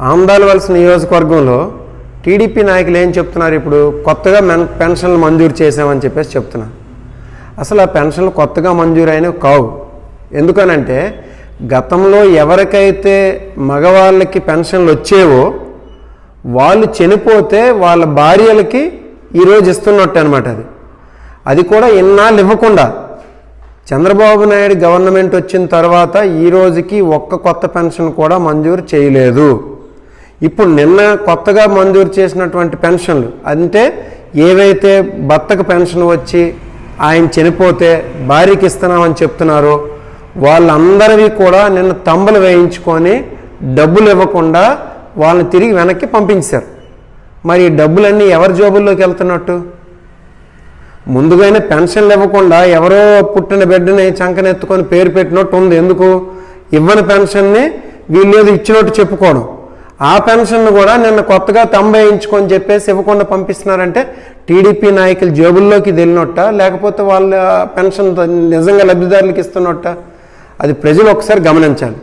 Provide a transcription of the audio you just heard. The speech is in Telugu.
ఆమదాలవలస నియోజకవర్గంలో టీడీపీ నాయకులు ఏం చెప్తున్నారు ఇప్పుడు? కొత్తగా మెన్ పెన్షన్లు మంజూరు చేశామని చెప్పేసి చెప్తున్నారు అసలు ఆ పెన్షన్లు కొత్తగా మంజూరు అయినవి కావు. ఎందుకనంటే గతంలో ఎవరికైతే మగవాళ్ళకి పెన్షన్లు వచ్చేవో వాళ్ళు చనిపోతే వాళ్ళ భార్యలకి ఈరోజు ఇస్తున్నట్టు అనమాట అది. అది కూడా ఇన్నాళ్ళు ఇవ్వకుండా. చంద్రబాబు నాయుడు గవర్నమెంట్ వచ్చిన తర్వాత ఈ రోజుకి ఒక్క కొత్త పెన్షన్ కూడా మంజూరు చేయలేదు. ఇప్పుడు నిన్న కొత్తగా మంజూరు చేసినటువంటి పెన్షన్లు అంటే ఏవైతే భర్తకు పెన్షన్ వచ్చి ఆయన చనిపోతే భార్యకి ఇస్తున్నామని చెప్తున్నారో వాళ్ళందరివి కూడా నిన్న తంబలు వేయించుకొని డబ్బులు ఇవ్వకుండా వాళ్ళని తిరిగి వెనక్కి పంపించారు. మరి ఈ డబ్బులన్నీ ఎవరి జోబుల్లోకి వెళ్తున్నట్టు? ముందుగానే పెన్షన్లు ఇవ్వకుండా ఎవరో పుట్టిన బిడ్డని చంకనెత్తుకొని పేరు పెట్టినట్టు ఉంది. ఎందుకు? ఇవ్వని పెన్షన్ని వీళ్ళు ఏదో ఇచ్చినట్టు చెప్పుకోవడం. ఆ పెన్షన్ కూడా నిన్న కొత్తగా తంబేయించుకొని చెప్పేసి ఇవ్వకుండా పంపిస్తున్నారంటే టీడీపీ నాయకులు జేబుల్లోకి వెళ్ళినట్ట? లేకపోతే వాళ్ళ పెన్షన్ నిజంగా లబ్ధిదారులకు ఇస్తున్నట్ట? అది ప్రజలు ఒకసారి గమనించాలి.